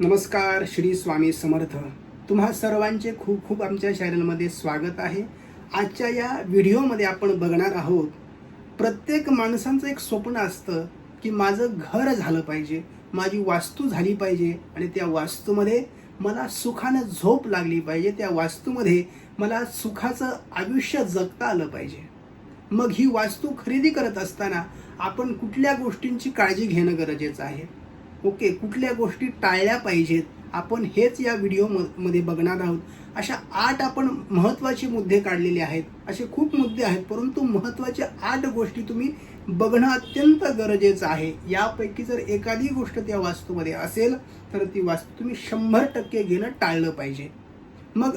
नमस्कार श्री स्वामी समर्थ. तुम्हा सर्वांचे खूप खूप आमच्या चॅनलमध्ये स्वागत आहे. आजच्या या व्हिडिओमध्ये आपण बघणार आहोत प्रत्येक माणसांचं एक स्वप्न असतं की माझं घर झालं पाहिजे माझी वास्तू झाली पाहिजे आणि त्या वास्तूमध्ये मला सुखानं झोप लागली पाहिजे त्या वास्तूमध्ये मला सुखाचं आयुष्य जगता आलं पाहिजे. मग ही वास्तू खरेदी करत असताना आपण कुठल्या गोष्टींची काळजी घेणं गरजेचं आहे? ओके कुठल्या गोष्टी टाळल्या पाहिजेत? आपण हेच या व्हिडिओमध्ये बघणार आहोत. अशा आठ आपण महत्त्वाचे मुद्दे काढलेले आहेत. असे खूप मुद्दे आहेत परंतु महत्त्वाचे आठ गोष्टी तुम्ही बघणं अत्यंत गरजेचं आहे. यापैकी जर एखादी गोष्ट त्या वास्तूमध्ये असेल तर ती वास्तू तुम्ही शंभर टक्के घेणं टाळलं पाहिजे. मग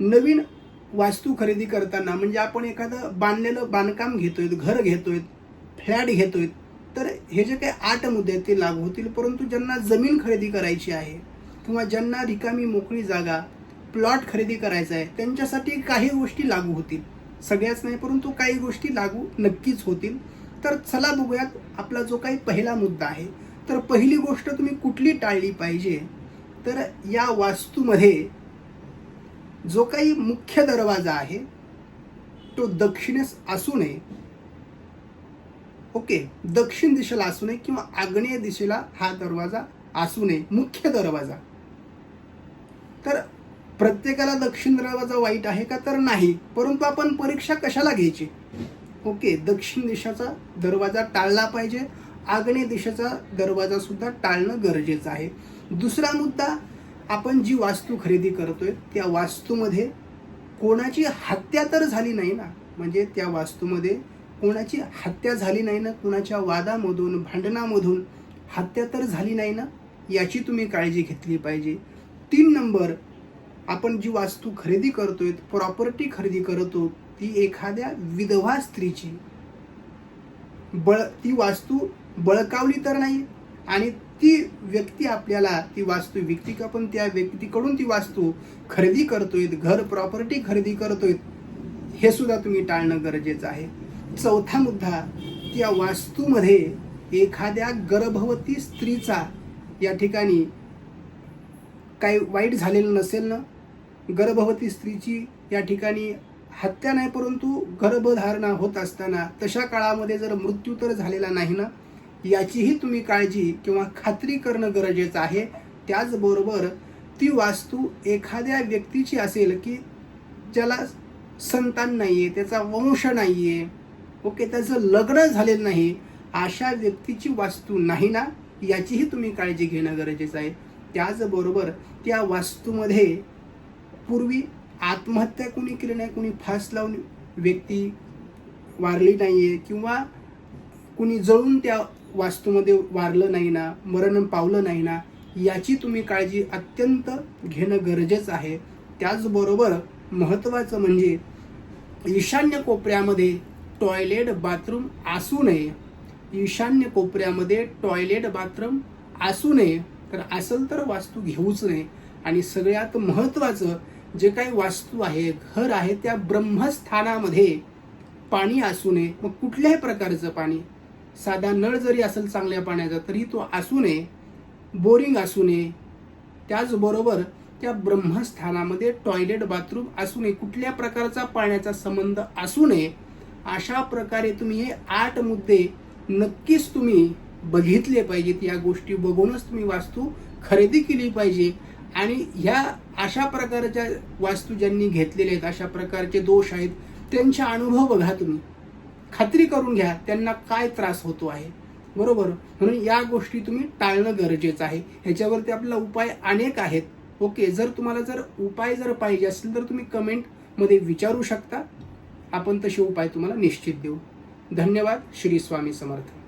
नवीन वास्तू खरेदी करताना म्हणजे आपण एखादं बांधलेलं बांधकाम घेतोय घर घेतोय फ्लॅट घेतोय तर हे जे काही आठ मुद्दे आहेत ते लागू होतील. परंतु ज्यांना जमीन खरेदी करायची आहे किंवा ज्यांना रिकामी मोकळी जागा प्लॉट खरेदी करायचा आहे त्यांच्यासाठी काही गोष्टी लागू होतील. सगळ्याच नाही परंतु काही गोष्टी लागू नक्कीच होतील. तर चला बघूयात आपला जो काही पहिला मुद्दा आहे. तर पहिली गोष्ट तुम्ही कुठली टाळली पाहिजे? तर या वास्तूमध्ये जो काही मुख्य दरवाजा आहे तो दक्षिणेस असू नये. ओके दक्षिण दिशेला असू नये किंवा आग्नेय दिशेला हा दरवाजा असू नये मुख्य दरवाजा. तर प्रत्येकाला दक्षिण दरवाजा वाईट आहे का तर नाही परंतु आपण परीक्षा कशाला घ्यायची? ओके दक्षिण दिशेचा दरवाजा टाळला पाहिजे आग्नेय दिशेचा दरवाजा सुद्धा टाळणं गरजेचं आहे. दुसरा मुद्दा आपण जी वास्तू खरेदी करतोय त्या वास्तूमध्ये कोणाची हत्या तर झाली नाही ना? म्हणजे त्या वास्तूमध्ये कोणाची हत्या झाली नाही ना कोणाच्या वादामधून भांडणामधून हत्या तर झाली नाही ना याची तुम्ही काळजी घेतली पाहिजे. तीन नंबर आपण जी वास्तू खरेदी करतोय प्रॉपर्टी खरेदी करतो ती एखाद्या विधवा स्त्रीची. बळ ती वास्तू बळकावली तर नाही आणि ती व्यक्ती आपल्याला ती वास्तू व्यक्ती का? पण त्या व्यक्तीकडून ती वास्तू खरेदी करतोय घर प्रॉपर्टी खरेदी करतोय हे सुद्धा तुम्ही टाळणं गरजेचं आहे. चौथा मुद्दा त्या वास्तूमध्ये एखाद्या गर्भवती स्त्रीचा या ठिकाणी काही वाईट झालेलं नसेल ना? गर्भवती स्त्रीची या ठिकाणी हत्या नाही परंतु गर्भधारणा होत असताना तशा काळामध्ये जर मृत्यू तर झालेला नाही ना? याचीही तुम्ही काळजी किंवा खात्री करणं गरजेचं आहे. त्याचबरोबर ती वास्तू एखाद्या व्यक्तीची असेल की ज्याला संतान नाही आहे त्याचा वंश नाही आहे ओके त्याचं लग्न झालेलं नाही अशा व्यक्तीची वास्तू नाही ना? याचीही तुम्ही काळजी घेणं गरजेचं आहे. त्याचबरोबर त्या वास्तूमध्ये पूर्वी आत्महत्या कुणी केली नाही कुणी फास लावून व्यक्ती वारली नाही आहे किंवा कुणी जळून त्या वास्तूमध्ये वारलं नाही ना मरण पावलं नाही ना याची तुम्ही काळजी अत्यंत घेणं गरजेचं आहे. त्याचबरोबर महत्त्वाचं म्हणजे ईशान्य कोपऱ्यामध्ये टॉयलेट बाथरूम असू नये. ईशान्य कोपऱ्यामध्ये टॉयलेट बाथरूम असू नये. तर असेल तर वास्तू घेऊच नये. आणि सगळ्यात महत्त्वाचं जे काही वास्तू आहे घर आहे त्या ब्रह्मस्थानामध्ये पाणी असू नये. मग कुठल्याही प्रकारचं पाणी. साधा नळ जरी असेल चांगल्या पाण्याचा तरी तो असू नये. बोरिंग असू नये. त्याचबरोबर त्या ब्रह्मस्थानामध्ये टॉयलेट बाथरूम असू नये. कुठल्या प्रकारचा पाण्याचा संबंध असू नये. अशा प्रकारे तुम्ही हे आठ मुद्दे नक्कीच तुम्ही बघितले पाहिजेत. या गोष्टी बघूनच तुम्ही वास्तू खरेदी केली पाहिजे. आणि ह्या अशा प्रकारच्या वास्तू ज्यांनी घेतलेल्या आहेत अशा प्रकारचे दोष आहेत त्यांचे अनुभव बघा तुम्ही. खात्री करून घ्या त्यांना काय त्रास होतो आहे. बरोबर? म्हणून या गोष्टी तुम्ही टाळणं गरजेचं आहे. ह्याच्यावरती आपला उपाय अनेक आहेत. ओके जर तुम्हाला जर उपाय जर पाहिजे असेल तर तुम्ही कमेंटमध्ये विचारू शकता. आपण तसे उपाय तुम्हाला निश्चित देऊ. धन्यवाद. श्री स्वामी समर्थ.